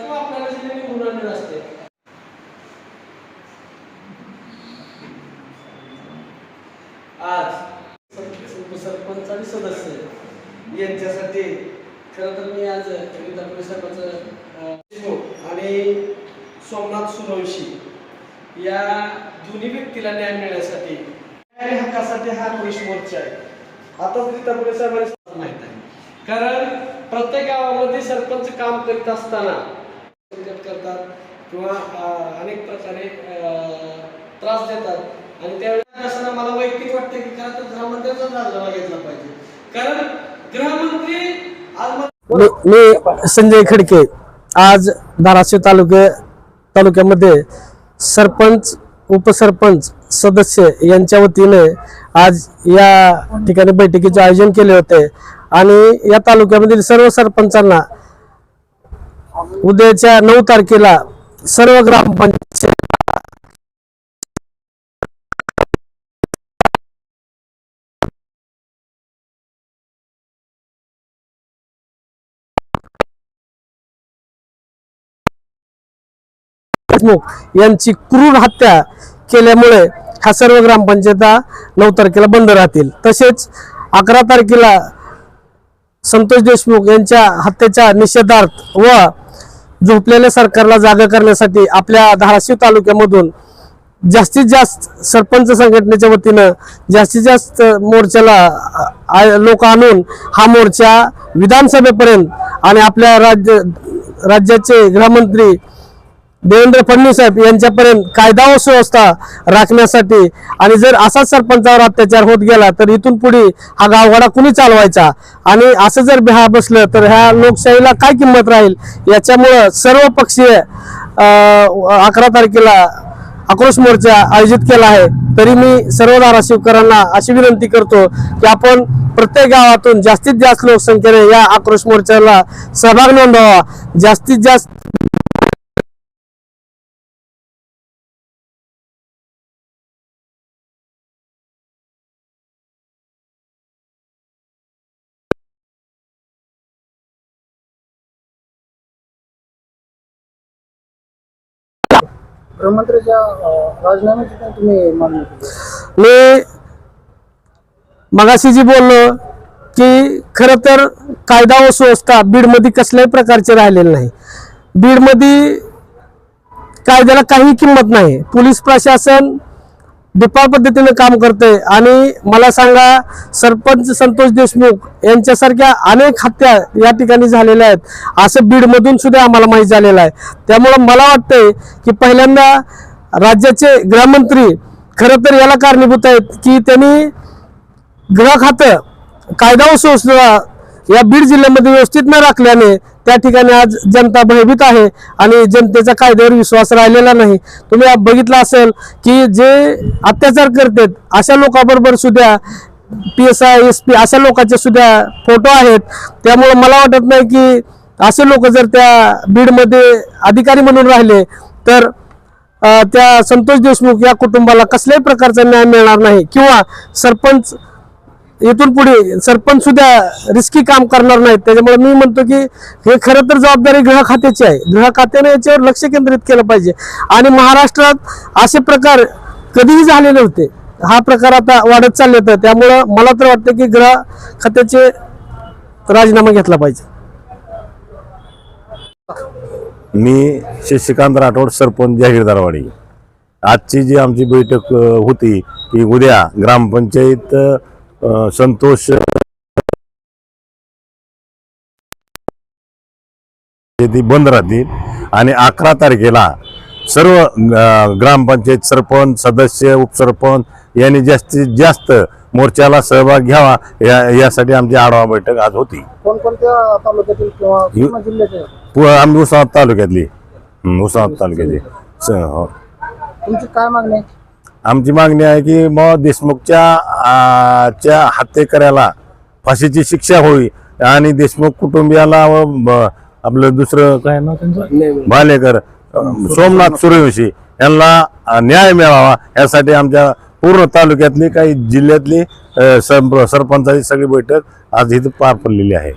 किंवा आपल्याला दिलेली गुणांड असते आज सरपंच आणि सदस्य यांच्यासाठी खरं तर मी आज कविता परिसराचं आणि सोमनाथ सुरवंशी या दोन्ही व्यक्तीला न्याय मिळण्यासाठी न्याय हक्कासाठी हा पुरुष मोर्चा आहे. आता आताच गीता पुरुषामध्ये माहीत आहे. कारण प्रत्येक गावामध्ये सरपंच काम करीत असताना संकट करतात किंवा अनेक प्रकारे त्रास देतात. आणि त्यावेळेला असताना मला वैयक्तिक वाटतं की खरं तर गृहमंत्र्याचा राजीनामा घेतला पाहिजे. कारण गृहमंत्री आज मी मी संजय खडके आज धाराशिव तालुक्या तालुक्यामध्ये सरपंच उपसरपंच सदस्य यांच्या वतीने आज या ठिकाणी बैठकीचे आयोजन केले होते. आणि या तालुक्यामधील सर्व सरपंचांना उद्याच्या नऊ तारखेला सर्व ग्रामपंचायत देशमुख यांची क्रूर हत्या केल्यामुळे ह्या सर्व ग्रामपंचायता नऊ तारखेला बंद राहतील. तसेच अकरा तारखेला संतोष देशमुख यांच्या हत्येच्या निषेधार्थ व झोपलेल्या सरकारला जागा करण्यासाठी आपल्या धाराशिव तालुक्यामधून जास्तीत जास्त सरपंच संघटनेच्या वतीनं जास्तीत जास्त मोर्चाला लोक आणून हा मोर्चा विधानसभेपर्यंत आणि आपल्या राज्य राज्याचे गृहमंत्री देवेंद्र फडणवीस साहेब यांच्यापर्यंत कायदा व सुव्यवस्था राखण्यासाठी आणि जर असाच सरपंचावर अत्याचार होत गेला तर इथून पुढे हा गावगाडा कुणी चालवायचा? आणि असं जर बिहा बसलं तर ह्या लोकशाहीला काय किंमत राहील? याच्यामुळं सर्व पक्षीय अकरा तारखेला आक्रोश मोर्चा आयोजित केला आहे. तरी मी सर्व धाराशिवकरांना अशी विनंती करतो की आपण प्रत्येक गावातून जास्तीत जास्त लोकसंख्येने या आक्रोश मोर्चाला सहभाग नोंदवा. जास्तीत जास्त गृहमंत्र्याच्या राजीनाम्याची पण तुम्ही मागणी केली. मी मगाशी जी बोललो की खरं तर कायदा व सुव्यवस्था बीडमध्ये कसल्याही प्रकारचे राहिलेले नाही. बीडमध्ये कायद्याला काही किंमत नाही. पोलीस प्रशासन दुपार पद्धतीने काम करते आणि मला सांगा सरपंच संतोष देशमुख यांच्यासारख्या अनेक हत्या या ठिकाणी झालेल्या आहेत. असं बीडमधून सुद्धा आम्हाला माहीत झालेलं आहे. त्यामुळं मला वाटतंय की पहिल्यांदा राज्याचे गृहमंत्री खरं तर याला कारणीभूत आहेत की त्यांनी गृह खातं कायदा व सुव्यवस्था या बीड जिल्ह्यामध्ये व्यवस्थित न राखल्याने त्या ठिकाणी आज जनता भयभीत आहे आणि जनतेचा कायद्यावर विश्वास राहिलेला नाही. तुम्ही बघितलं असेल की जे अत्याचार करतात अशा लोकांबरोबर सुद्धा P S I S P अशा लोकांचे सुद्धा फोटो आहेत. त्यामुळे मला वाटत नाही की असे लोक जर त्या बीडमध्ये अधिकारी म्हणून राहिले तर त्या संतोष देशमुख या कुटुंबाला कसल्याही प्रकारचा न्याय मिळणार नाही. किंवा सरपंच इथून पुढे सरपंच सुद्धा रिस्की काम करणार नाहीत. त्याच्यामुळे मी म्हणतो की हे खरं तर जबाबदारी गृह खात्याची आहे. गृह खात्याने याच्यावर लक्ष केंद्रित केलं पाहिजे. आणि महाराष्ट्रात असे प्रकार कधीही झालेले होते हा प्रकार आता वाढत चालले तर त्यामुळं मला तर वाटतं की गृह खात्याचे राजीनामा घेतला पाहिजे. मी शशिकांत राठोड सरपंच जाहीरदारवाडी आजची जी आमची बैठक होती की उद्या ग्रामपंचायत संतोष ती बंद राहतील. आणि अकरा तारखेला सर्व ग्रामपंचायत सरपंच सदस्य उपसरपंच यांनी जास्तीत जास्त मोर्चाला सहभाग घ्यावा. या यासाठी आमची आढावा बैठक आज होती. कोणकोणत्या तालुक्यातील किंवा आम्ही उस्मानाबाद तालुक्यातली. उस्मानाबाद तालुक्यातली. हो. तुमची काय मागणी आमची मागणी आहे की मग देशमुखच्या च्या हत्येकऱ्याला फाशीची शिक्षा होईल आणि देशमुख कुटुंबियाला व आपलं दुसरं काय नाव त्यांचं? भालेकर सोमनाथ सूर्यवंशी यांना न्याय मिळावा यासाठी आमच्या पूर्ण तालुक्यातली काही जिल्ह्यातली सरपंचाची सगळी बैठक आज इथं पार पडलेली आहे.